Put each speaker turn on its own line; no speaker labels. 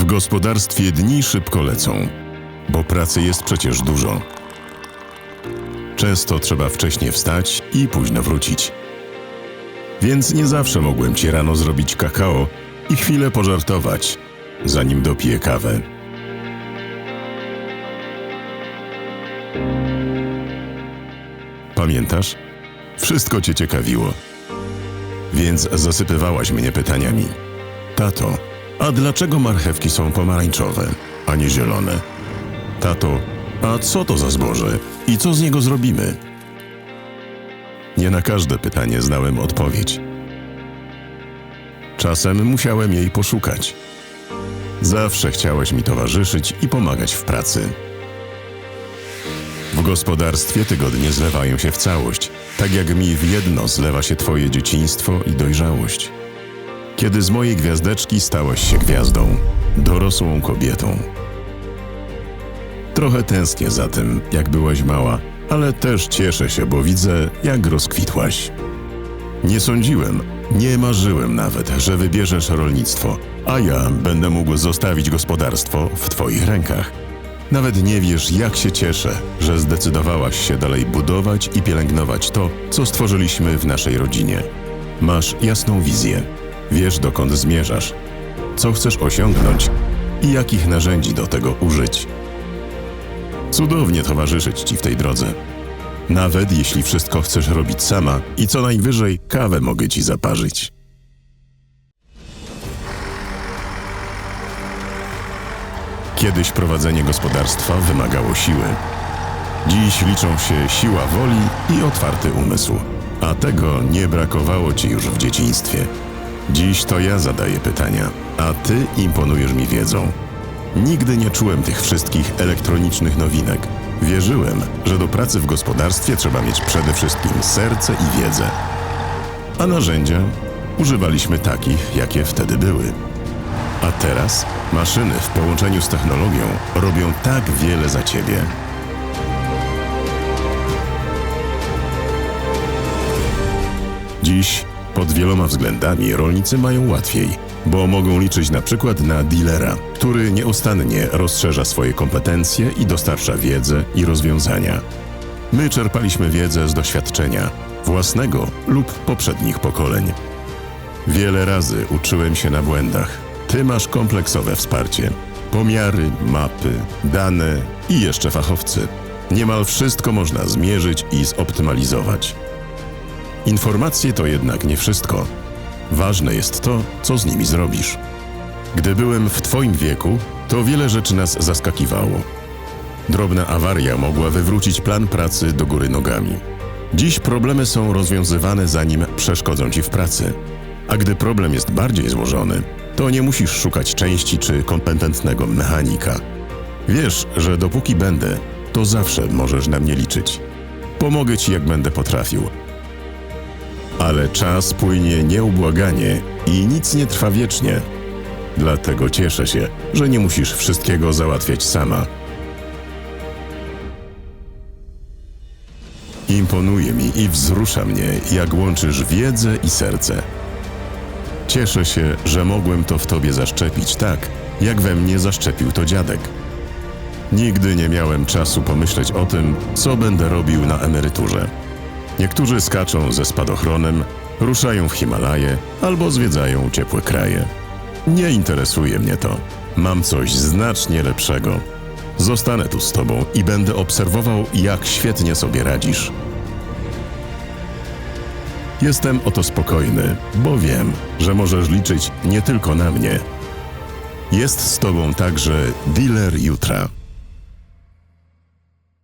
W gospodarstwie dni szybko lecą, bo pracy jest przecież dużo. Często trzeba wcześnie wstać i późno wrócić. Więc nie zawsze mogłem ci rano zrobić kakao i chwilę pożartować, zanim dopiję kawę. Pamiętasz? Wszystko cię ciekawiło. Więc zasypywałaś mnie pytaniami. Tato, a dlaczego marchewki są pomarańczowe, a nie zielone? Tato, a co to za zboże i co z niego zrobimy? Nie na każde pytanie znałem odpowiedź. Czasem musiałem jej poszukać. Zawsze chciałeś mi towarzyszyć i pomagać w pracy. W gospodarstwie tygodnie zlewają się w całość, tak jak mi w jedno zlewa się twoje dzieciństwo i dojrzałość. Kiedy z mojej gwiazdeczki stałaś się gwiazdą, dorosłą kobietą. Trochę tęsknię za tym, jak byłaś mała, ale też cieszę się, bo widzę, jak rozkwitłaś. Nie sądziłem, nie marzyłem nawet, że wybierzesz rolnictwo, a ja będę mógł zostawić gospodarstwo w Twoich rękach. Nawet nie wiesz, jak się cieszę, że zdecydowałaś się dalej budować i pielęgnować to, co stworzyliśmy w naszej rodzinie. Masz jasną wizję, wiesz dokąd zmierzasz, co chcesz osiągnąć i jakich narzędzi do tego użyć. Cudownie towarzyszyć Ci w tej drodze. Nawet jeśli wszystko chcesz robić sama i co najwyżej kawę mogę Ci zaparzyć. Kiedyś prowadzenie gospodarstwa wymagało siły. Dziś liczą się siła woli i otwarty umysł, a tego nie brakowało ci już w dzieciństwie. Dziś to ja zadaję pytania, a ty imponujesz mi wiedzą. Nigdy nie czułem tych wszystkich elektronicznych nowinek. Wierzyłem, że do pracy w gospodarstwie trzeba mieć przede wszystkim serce i wiedzę. A narzędzia używaliśmy takich, jakie wtedy były. A teraz maszyny w połączeniu z technologią robią tak wiele za ciebie. Dziś pod wieloma względami rolnicy mają łatwiej, bo mogą liczyć na przykład na dealera, który nieustannie rozszerza swoje kompetencje i dostarcza wiedzę i rozwiązania. My czerpaliśmy wiedzę z doświadczenia własnego lub poprzednich pokoleń. Wiele razy uczyłem się na błędach. Ty masz kompleksowe wsparcie. Pomiary, mapy, dane i jeszcze fachowcy. Niemal wszystko można zmierzyć i zoptymalizować. Informacje to jednak nie wszystko. Ważne jest to, co z nimi zrobisz. Gdy byłem w Twoim wieku, to wiele rzeczy nas zaskakiwało. Drobna awaria mogła wywrócić plan pracy do góry nogami. Dziś problemy są rozwiązywane zanim przeszkodzą Ci w pracy. A gdy problem jest bardziej złożony, to nie musisz szukać części czy kompetentnego mechanika. Wiesz, że dopóki będę, to zawsze możesz na mnie liczyć. Pomogę Ci jak będę potrafił. Ale czas płynie nieubłaganie i nic nie trwa wiecznie. Dlatego cieszę się, że nie musisz wszystkiego załatwiać sama. Imponuje mi i wzrusza mnie, jak łączysz wiedzę i serce. Cieszę się, że mogłem to w tobie zaszczepić tak, jak we mnie zaszczepił to dziadek. Nigdy nie miałem czasu pomyśleć o tym, co będę robił na emeryturze. Niektórzy skaczą ze spadochronem, ruszają w Himalaje albo zwiedzają ciepłe kraje. Nie interesuje mnie to. Mam coś znacznie lepszego. Zostanę tu z tobą i będę obserwował, jak świetnie sobie radzisz. Jestem o to spokojny, bo wiem, że możesz liczyć nie tylko na mnie. Jest z tobą także dealer jutra.